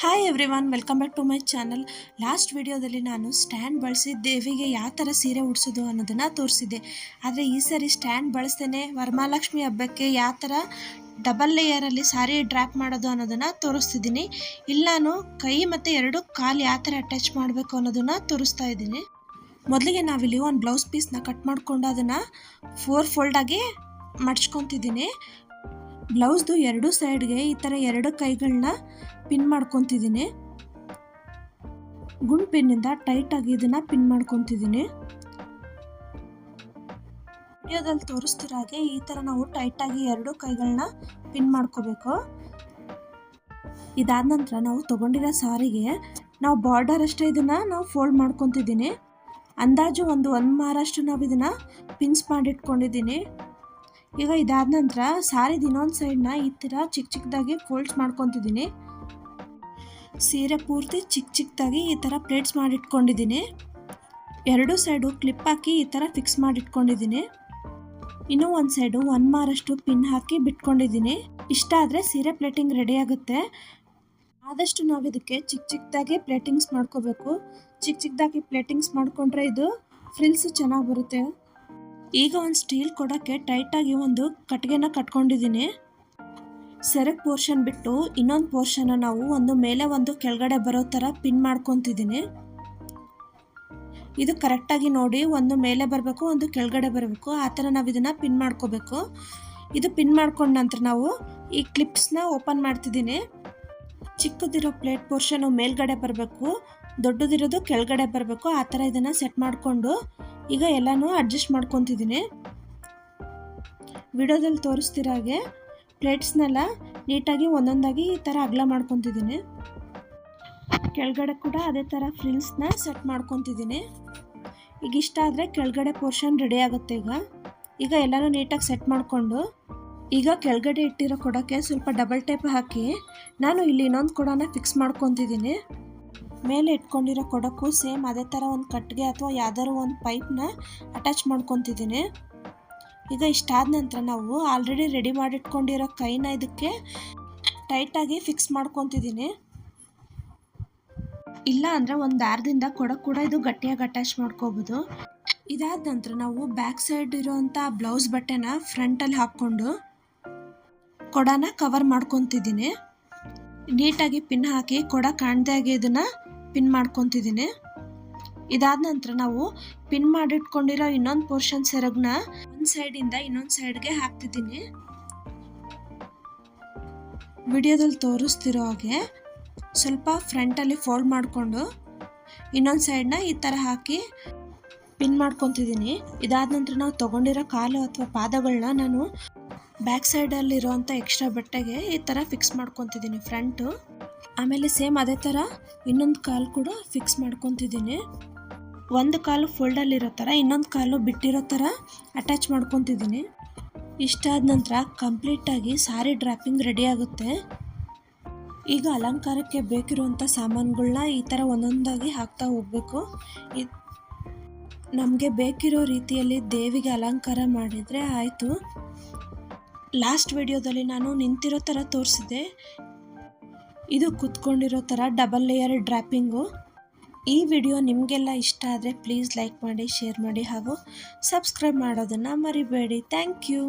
Hi everyone welcome back to my channel last ವಿಡಿಯೋದಲ್ಲಿ ನಾನು stand ಬಳಸಿ ದೇವಿಗೆ ಯಾವ ಥರ ಸೀರೆ ಉಡಿಸೋದು ಅನ್ನೋದನ್ನು ತೋರಿಸಿದ್ದೆ. ಆದರೆ ಈ ಸರಿ ಸ್ಟ್ಯಾಂಡ್ ಬಳಸ್ತೇನೆ. ವರಮಹಾಲಕ್ಷ್ಮಿ ಹಬ್ಬಕ್ಕೆ ಯಾವ ಥರ ಡಬಲ್ ಲೇಯರಲ್ಲಿ ಸಾರಿ ಡ್ರ್ಯಾಪ್ ಮಾಡೋದು ಅನ್ನೋದನ್ನು ತೋರಿಸ್ತಿದ್ದೀನಿ. ಇಲ್ಲಿ ನಾನು ಕೈ ಮತ್ತು ಎರಡು ಕಾಲು ಯಾವ ಥರ ಅಟ್ಯಾಚ್ ಮಾಡಬೇಕು ಅನ್ನೋದನ್ನು ತೋರಿಸ್ತಾ ಇದ್ದೀನಿ. ಮೊದಲಿಗೆ ನಾವಿಲ್ಲಿ ಒಂದು ಬ್ಲೌಸ್ ಪೀಸ್ನ ಕಟ್ ಮಾಡಿಕೊಂಡು ಅದನ್ನು ಫೋರ್ ಫೋಲ್ಡಾಗಿ ಮಡ್ಚ್ಕೊತಿದ್ದೀನಿ. ಬ್ಲೌಸ್ದು ಎರಡು ಸೈಡ್ಗೆ ಈ ಥರ ಎರಡು ಕೈಗಳನ್ನ ಪಿನ್ ಮಾಡ್ಕೊತಿದ್ದೀನಿ. ಗುಂಡ್ ಪಿನ್ನಿಂದ ಟೈಟಾಗಿ ಇದನ್ನು ಪಿನ್ ಮಾಡ್ಕೊತಿದ್ದೀನಿ. ವಿಡಿಯೋದಲ್ಲಿ ತೋರಿಸ್ತಿರೋ ಹಾಗೆ ಈ ಥರ ನಾವು ಟೈಟಾಗಿ ಎರಡು ಕೈಗಳನ್ನ ಪಿನ್ ಮಾಡ್ಕೋಬೇಕು. ಇದಾದ ನಂತರ ನಾವು ತೊಗೊಂಡಿರೋ ಸಾರಿಗೆ ನಾವು ಬಾರ್ಡರ್ ಅಷ್ಟೇ ಇದನ್ನು ನಾವು ಫೋಲ್ಡ್ ಮಾಡ್ಕೊತಿದ್ದೀನಿ. ಅಂದಾಜು ಒಂದು ಒಂದು ಮಾರಷ್ಟು ನಾವು ಇದನ್ನು ಪಿನ್ಸ್ ಮಾಡಿಟ್ಕೊಂಡಿದ್ದೀನಿ ಈಗ ಇದಾದ ನಂತರ ಸಾರಿದ ಇನ್ನೊಂದು ಸೈಡ್ನ ಈ ಥರ ಚಿಕ್ಕ ಚಿಕ್ಕದಾಗಿ ಫೋಲ್ಡ್ಸ್ ಮಾಡ್ಕೊತಿದ್ದೀನಿ. ಸೀರೆ ಪೂರ್ತಿ ಚಿಕ್ಕ ಚಿಕ್ಕದಾಗಿ ಈ ಥರ ಪ್ಲೇಟ್ಸ್ ಮಾಡಿಟ್ಕೊಂಡಿದ್ದೀನಿ. ಎರಡು ಸೈಡು ಕ್ಲಿಪ್ ಹಾಕಿ ಈ ಥರ ಫಿಕ್ಸ್ ಮಾಡಿಟ್ಕೊಂಡಿದ್ದೀನಿ. ಇನ್ನೂ ಒಂದು ಸೈಡು ಒನ್ ಮಾರಷ್ಟು ಪಿನ್ ಹಾಕಿ ಬಿಟ್ಕೊಂಡಿದ್ದೀನಿ. ಇಷ್ಟ ಆದರೆ ಸೀರೆ ಪ್ಲೇಟಿಂಗ್ ರೆಡಿ ಆಗುತ್ತೆ. ಆದಷ್ಟು ನಾವು ಇದಕ್ಕೆ ಚಿಕ್ಕ ಚಿಕ್ಕದಾಗಿ ಪ್ಲೇಟಿಂಗ್ಸ್ ಮಾಡ್ಕೋಬೇಕು. ಚಿಕ್ಕ ಚಿಕ್ಕದಾಗಿ ಪ್ಲೇಟಿಂಗ್ಸ್ ಮಾಡಿಕೊಂಡ್ರೆ ಇದು ಫ್ರಿಲ್ಸ್ ಚೆನ್ನಾಗಿ ಬರುತ್ತೆ. ಈಗ ಒಂದು ಸ್ಟೀಲ್ ಕೊಡೋಕ್ಕೆ ಟೈಟಾಗಿ ಒಂದು ಕಟ್ಟಿಗೆನ ಕಟ್ಕೊಂಡಿದ್ದೀನಿ ಸೆರಗ್ ಪೋರ್ಷನ್ ಬಿಟ್ಟು ಇನ್ನೊಂದು ಪೋರ್ಷನ್ನ ನಾವು ಒಂದು ಮೇಲೆ ಒಂದು ಕೆಳಗಡೆ ಬರೋ ಥರ ಪಿನ್ ಮಾಡ್ಕೊತಿದ್ದೀನಿ ಇದು ಕರೆಕ್ಟಾಗಿ ನೋಡಿ ಒಂದು ಮೇಲೆ ಬರಬೇಕು, ಒಂದು ಕೆಳಗಡೆ ಬರಬೇಕು, ಆ ಥರ ನಾವು ಇದನ್ನು ಪಿನ್ ಮಾಡ್ಕೋಬೇಕು. ಇದು ಪಿನ್ ಮಾಡ್ಕೊಂಡ ನಂತರ ನಾವು ಈ ಕ್ಲಿಪ್ಸ್ನ ಓಪನ್ ಮಾಡ್ತಿದ್ದೀನಿ ಚಿಕ್ಕದಿರೋ ಪ್ಲೇಟ್ ಪೋರ್ಷನು ಮೇಲ್ಗಡೆ ಬರಬೇಕು, ದೊಡ್ಡದಿರೋದು ಕೆಳಗಡೆ ಬರಬೇಕು, ಆ ಥರ ಇದನ್ನು ಸೆಟ್ ಮಾಡಿಕೊಂಡು ಈಗ ಎಲ್ಲನೂ ಅಡ್ಜಸ್ಟ್ ಮಾಡ್ಕೊತಿದ್ದೀನಿ ವಿಡಿಯೋದಲ್ಲಿ ತೋರಿಸ್ತಿರೋ ಹಾಗೆ ಪ್ಲೇಟ್ಸ್ನೆಲ್ಲ ನೀಟಾಗಿ ಒಂದೊಂದಾಗಿ ಈ ಥರ ಅಗಲ ಮಾಡ್ಕೊತಿದ್ದೀನಿ ಕೆಳಗಡೆ ಕೂಡ ಅದೇ ಥರ ಫ್ರಿಲ್ಸ್ನ ಸೆಟ್ ಮಾಡ್ಕೊತಿದ್ದೀನಿ ಈಗ ಇಷ್ಟ ಆದರೆ ಕೆಳಗಡೆ ಪೋರ್ಷನ್ ರೆಡಿ ಆಗುತ್ತೆ ಈಗ. ಈಗ ಎಲ್ಲನೂ ನೀಟಾಗಿ ಸೆಟ್ ಮಾಡಿಕೊಂಡು ಈಗ ಕೆಳಗಡೆ ಇಟ್ಟಿರೋ ಕೊಡೋಕ್ಕೆ ಸ್ವಲ್ಪ ಡಬಲ್ ಟೇಪ್ ಹಾಕಿ ನಾನು ಇಲ್ಲಿ ಇನ್ನೊಂದು ಕೊಡೋನ ಫಿಕ್ಸ್ ಮಾಡ್ಕೊತಿದ್ದೀನಿ ಮೇಲೆ ಇಟ್ಕೊಂಡಿರೋ ಕೊಡಕ್ಕು ಸೇಮ್ ಅದೇ ಥರ ಒಂದು ಕಟ್ಟಿಗೆ ಅಥವಾ ಯಾವ್ದಾದ್ರು ಒಂದು ಪೈಪ್ನ ಅಟ್ಯಾಚ್ ಮಾಡ್ಕೊತಿದ್ದೀನಿ. ಈಗ ಇಷ್ಟಾದ ನಂತರ ನಾವು ಆಲ್ರೆಡಿ ರೆಡಿ ಮಾಡಿಟ್ಕೊಂಡಿರೋ ಕೈನ ಇದಕ್ಕೆ ಟೈಟಾಗಿ ಫಿಕ್ಸ್ ಮಾಡ್ಕೊತಿದ್ದೀನಿ. ಇಲ್ಲ ಅಂದರೆ ಒಂದು ದಾರದಿಂದ ಕೊಡಕ್ಕೆ ಕೂಡ ಇದು ಗಟ್ಟಿಯಾಗಿ ಅಟ್ಯಾಚ್ ಮಾಡ್ಕೋಬೋದು. ಇದಾದ ನಂತರ ನಾವು ಬ್ಯಾಕ್ ಸೈಡ್ ಇರೋವಂಥ ಬ್ಲೌಸ್ ಬಟ್ಟೆನ ಫ್ರಂಟಲ್ಲಿ ಹಾಕ್ಕೊಂಡು ಕೊಡನ ಕವರ್ ಮಾಡ್ಕೊತಿದ್ದೀನಿ. ನೀಟಾಗಿ ಪಿನ್ ಹಾಕಿ ಕೊಡ ಕಾಣದೇ ಆಗಿ ಇದನ್ನು ಪಿನ್ ಮಾಡ್ಕೊತಿದ್ದೀನಿ. ಇದಾದ ನಂತರ ನಾವು ಪಿನ್ ಮಾಡಿಟ್ಕೊಂಡಿರೋ ಇನ್ನೊಂದು ಪೋರ್ಷನ್ ಸೆರಗ್ನ ಒಂದು ಸೈಡಿಂದ ಇನ್ನೊಂದು ಸೈಡ್ಗೆ ಹಾಕ್ತಿದ್ದೀನಿ. ವಿಡಿಯೋದಲ್ಲಿ ತೋರಿಸ್ತಿರೋ ಹಾಗೆ ಸ್ವಲ್ಪ ಫ್ರಂಟಲ್ಲಿ ಫೋಲ್ಡ್ ಮಾಡಿಕೊಂಡು ಇನ್ನೊಂದು ಸೈಡ್ನ ಈ ಥರ ಹಾಕಿ ಪಿನ್ ಮಾಡ್ಕೊತಿದ್ದೀನಿ. ಇದಾದ ನಂತರ ನಾವು ತೊಗೊಂಡಿರೋ ಕಾಲು ಅಥವಾ ಪಾದಗಳನ್ನ ನಾನು ಬ್ಯಾಕ್ ಸೈಡಲ್ಲಿರೋವಂಥ ಎಕ್ಸ್ಟ್ರಾ ಬಟ್ಟೆಗೆ ಈ ಥರ ಫಿಕ್ಸ್ ಮಾಡ್ಕೊತಿದ್ದೀನಿ ಫ್ರಂಟು ಆಮೇಲೆ ಸೇಮ್ ಅದೇ ಥರ ಇನ್ನೊಂದು ಕಾಲು ಕೂಡ ಫಿಕ್ಸ್ ಮಾಡ್ಕೊತಿದ್ದೀನಿ. ಒಂದು ಕಾಲು ಫೋಲ್ಡಲ್ಲಿರೋ ಥರ ಇನ್ನೊಂದು ಕಾಲು ಬಿಟ್ಟಿರೋ ಥರ ಅಟ್ಯಾಚ್ ಮಾಡ್ಕೊತಿದ್ದೀನಿ. ಇಷ್ಟಾದ ನಂತರ ಕಂಪ್ಲೀಟಾಗಿ ಸಾರಿ ಡ್ರಾಪಿಂಗ್ ರೆಡಿ ಆಗುತ್ತೆ. ಈಗ ಅಲಂಕಾರಕ್ಕೆ ಬೇಕಿರುವಂಥ ಸಾಮಾನುಗಳನ್ನ ಈ ಥರ ಒಂದೊಂದಾಗಿ ಹಾಕ್ತಾ ಹೋಗಬೇಕು. ನಮಗೆ ಬೇಕಿರೋ ರೀತಿಯಲ್ಲಿ ದೇವಿಗೆ ಅಲಂಕಾರ ಮಾಡಿದರೆ ಆಯಿತು. ಲಾಸ್ಟ್ ವಿಡಿಯೋದಲ್ಲಿ ನಾನು ನಿಂತಿರೋ ಥರ ತೋರಿಸಿದೆ. ಇದು ಕುತ್ಕೊಂಡಿರೋ ಥರ ಡಬಲ್ ಲೇಯರ್ ಡ್ರಾಪಿಂಗು ಈ ವಿಡಿಯೋ ನಿಮಗೆಲ್ಲ ಇಷ್ಟ ಆದರೆ ಪ್ಲೀಸ್ ಲೈಕ್ ಮಾಡಿ, ಶೇರ್ ಮಾಡಿ ಹಾಗೂ ಸಬ್ಸ್ಕ್ರೈಬ್ ಮಾಡೋದನ್ನು ಮರಿಬೇಡಿ. Thank you.